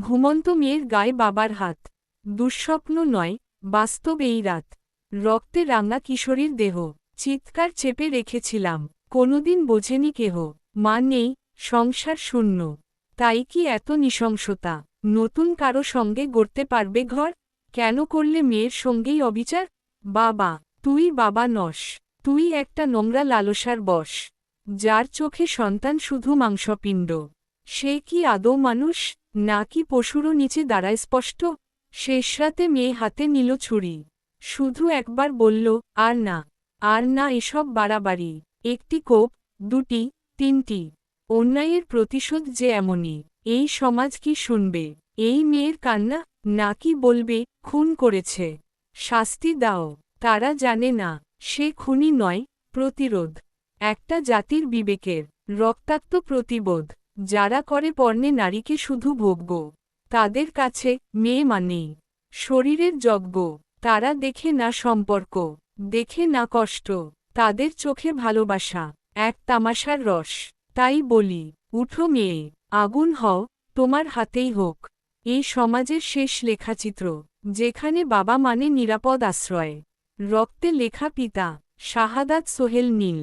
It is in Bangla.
ঘুমন্ত মেয়ের গায়ে বাবার হাত। দুঃস্বপ্ন নয়, বাস্তব এই রাত। রক্তে রাঙা কিশোরীর দেহ। চিৎকার চেপে রেখেছিলাম। কোনোদিন বোঝেনি কেহ। মা নেই, সংসার শূন্য। তাই কি এত নৃশংসতা? নতুন কারও সঙ্গে গড়তে পারবে ঘর? কেন করলে মেয়ের সঙ্গেই অবিচার? বাবা, তুই বাবা নস। তুই একটা নোংরা লালসার বশ যার চোখে সন্তান শুধু মাংসপিণ্ড। সে কি আদৌ মানুষ নাকি পশুরও নিচে দাঁড়ায় স্পষ্ট? শেষ রাতে মেয়ে হাতে নিল ছুরি। শুধু একবার বলল, আর না আর না এসব বাড়াবাড়ি। একটি কোপ, দুটি, তিনটি। অন্যায়ের প্রতিশোধ যে এমনই। এই সমাজ কি শুনবে? এই মেয়ের কান্না নাকি বলবে, খুন করেছে। শাস্তি দাও। তারা জানে না, সে খুনি নয়, প্রতিরোধ। একটা জাতির বিবেকের, রক্তাক্ত প্রতিবোধ। যারা করে পর্ণে নারীকে শুধু ভোগ্য তাদের কাছে মেয়ে মানেই শরীরের যজ্ঞ তারা দেখে না সম্পর্ক, দেখে না কষ্ট, তাদের চোখে ভালোবাসা, এক তামাশার রস। তাই বলি, উঠো মেয়ে, আগুন হও, তোমার হাতেই হোক। এই সমাজের শেষ লেখাচিত্র, যেখানে বাবা মানে নিরাপদ আশ্রয়। রক্তে লেখা পিতা, শাহাদাত সোহেল নীল।